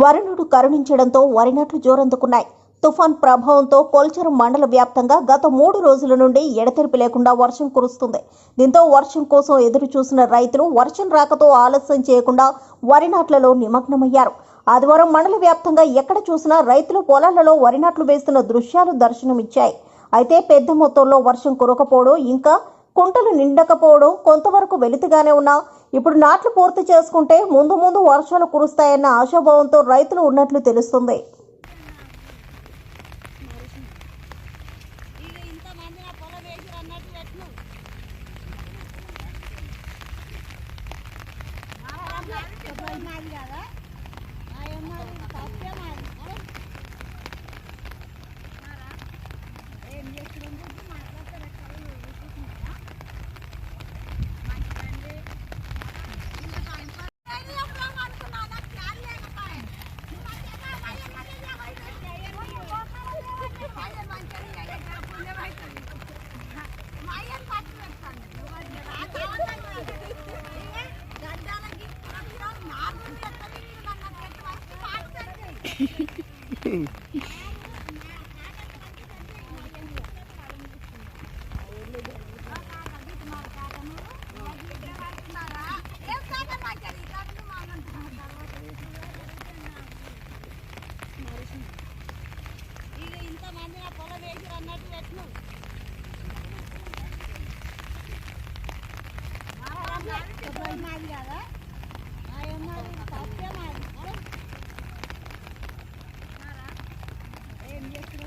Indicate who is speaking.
Speaker 1: వరుణుడు కరుణించడంతో వరి నాట్లు జోరందుకున్నాయి. తుఫాన్ ప్రభావంతో కొల్చరు మండల వ్యాప్తంగా గత మూడు రోజుల నుండి ఎడతెరిపి లేకుండా వర్షం కురుస్తుంది. దీంతో వర్షం కోసం ఎదురు చూసిన రైతులు వర్షం రాకతో ఆలస్యం చేయకుండా వరి నాట్లలో నిమగ్నమయ్యారు. ఆదివారం మండల వ్యాప్తంగా ఎక్కడ చూసినా రైతులు పొలాలలో వరి నాట్లు వేస్తున్న దృశ్యాలు దర్శనమిచ్చాయి. అయితే పెద్ద మొత్తంలో వర్షం కురకపోవడం ఇంకా కుంటలు నిండకపోవడం కొంతవరకు వెలితిగానే ఉన్నా ఇప్పుడు నాట్లు పూర్తి చేసుకుంటే ముందు ముందు వర్షాలు కురుస్తాయన్న ఆశాభావంతో రైతులు ఉన్నట్లు తెలుస్తుంది.
Speaker 2: మాది కదా? ఆ ఎన్నది తప్పే మాది పాడుతారు. ఇంతమంది ఆ పొలం వేసి అన్నట్టు పెట్టు నాది కదా ఆ తప్పే మాది Thank you.